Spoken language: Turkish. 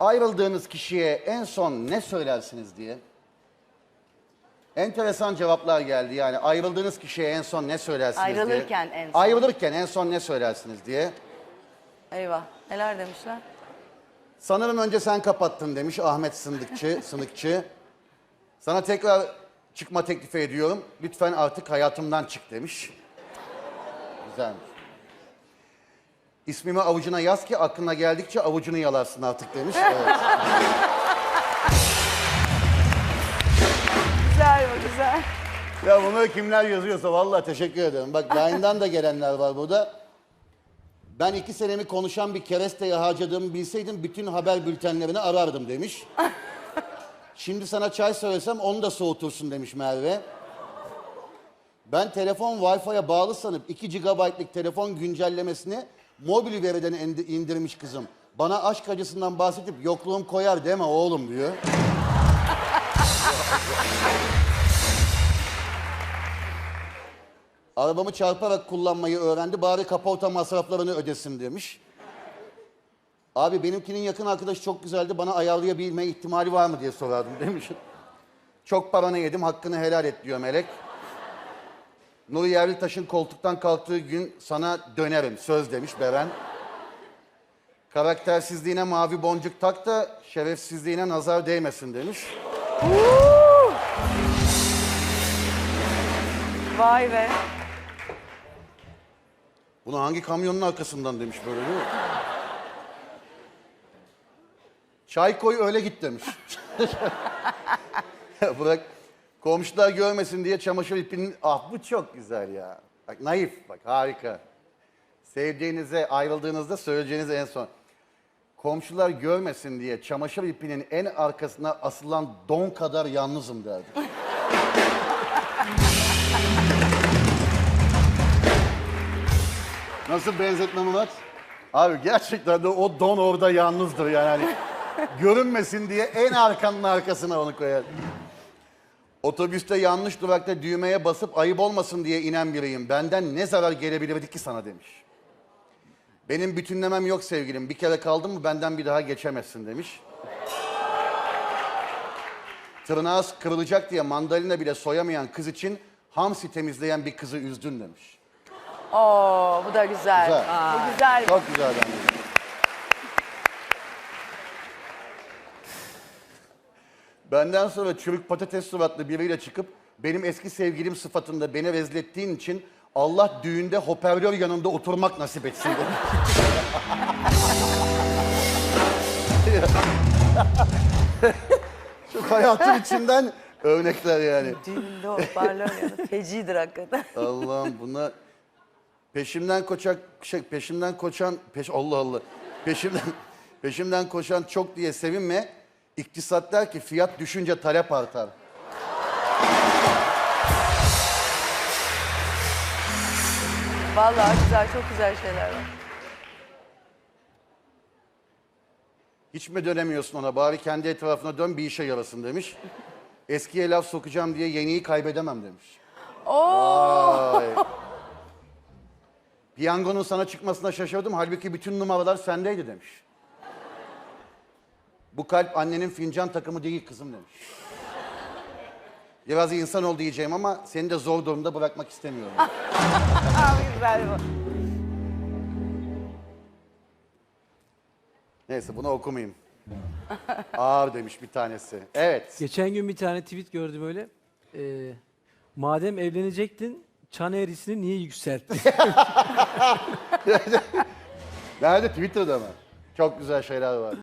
Ayrıldığınız kişiye en son ne söylersiniz diye. Enteresan cevaplar geldi yani ayrıldığınız kişiye en son ne söylersiniz diye. Ayrılırken en son. Ayrılırken en son ne söylersiniz diye. Eyvah. Neler demişler? Sanırım önce sen kapattın demiş Ahmet Sındıkçı, Sınıkçı. Sana tekrar çıkma teklifi ediyorum. Lütfen artık hayatımdan çık demiş. Güzelmiş. İsmimi avucuna yaz ki aklına geldikçe avucunu yalarsın artık demiş. Evet. Güzel bu güzel. ya bunları kimler yazıyorsa vallahi teşekkür ederim. Bak Line'dan da gelenler var burada. Ben iki senemi konuşan bir keresteye harcadığımı bilseydim bütün haber bültenlerini arardım demiş. Şimdi sana çay söylesem onu da soğutursun demiş Merve. Ben telefon Wi-Fi'ye bağlı sanıp 2 GB'lık telefon güncellemesini mobil veriden indi- indirmiş kızım. Bana aşk acısından bahsedip yokluğum koyar deme oğlum diyor. Arabamı çarparak kullanmayı öğrendi. Bari kaporta masraflarını ödesin demiş. Abi benimkinin yakın arkadaşı çok güzeldi. Bana ayarlayabilme ihtimali var mı diye sorardım demiş. Çok paranı yedim hakkını helal et diyor Melek. Nuri Yerlitaş'ın koltuktan kalktığı gün sana dönerim söz demiş Beren. Karaktersizliğine mavi boncuk tak da şerefsizliğine nazar değmesin demiş. Vay be. Bunu hangi kamyonun arkasından demiş böyle değil mi? Çay koy öyle git demiş. Bırak komşular görmesin diye çamaşır ipinin... Ah bu çok güzel ya. Bak naif bak harika. Sevdiğinize ayrıldığınızda söyleyeceğiniz en son. Komşular görmesin diye çamaşır ipinin en arkasına asılan don kadar yalnızım derdi. Nasıl benzetme Murat? Abi gerçekten de o don orada yalnızdır yani. Hani görünmesin diye en arkanın arkasına onu koyar. Otobüste yanlış durakta düğmeye basıp ayıp olmasın diye inen biriyim. Benden ne zarar gelebilirdi ki sana demiş. Benim bütünlemem yok sevgilim. Bir kere kaldın mı benden bir daha geçemezsin demiş. Tırnağı kırılacak diye mandalina bile soyamayan kız için hamsi temizleyen bir kızı üzdün demiş. Oo bu da güzel. Güzel. Bu güzel. Çok güzel bence. Benden sonra çürük patates suratlı biriyle çıkıp benim eski sevgilim sıfatında beni rezil ettiğin için Allah düğünde hoparlör yanında oturmak nasip etsin. Çok hayatın içinden örnekler yani. Düğünde hoparlör yanı fecidir hakikaten. Allah'ım buna peşimden koçak şey peşimden koşan peş Allah Allah. Peşimden peşimden koşan çok diye sevinme. İktisat der ki fiyat düşünce talep artar. Vallahi güzel çok güzel şeyler var. Hiç mi dönemiyorsun ona? Bari kendi etrafına dön bir işe yarasın demiş. Eskiye laf sokacağım diye yeniyi kaybedemem demiş. Vay. Piyangonun sana çıkmasına şaşırdım. Halbuki bütün numaralar sendeydi demiş. Bu kalp annenin fincan takımı değil kızım demiş. Biraz insan ol diyeceğim ama seni de zor durumda bırakmak istemiyorum. Abi güzel bu. Neyse bunu okumayayım. Ağır demiş bir tanesi. Evet. Geçen gün bir tane tweet gördüm öyle. Ee, madem evlenecektin, çan eğrisini niye yükselttin? Nerede? Twitter'da mı? Çok güzel şeyler var.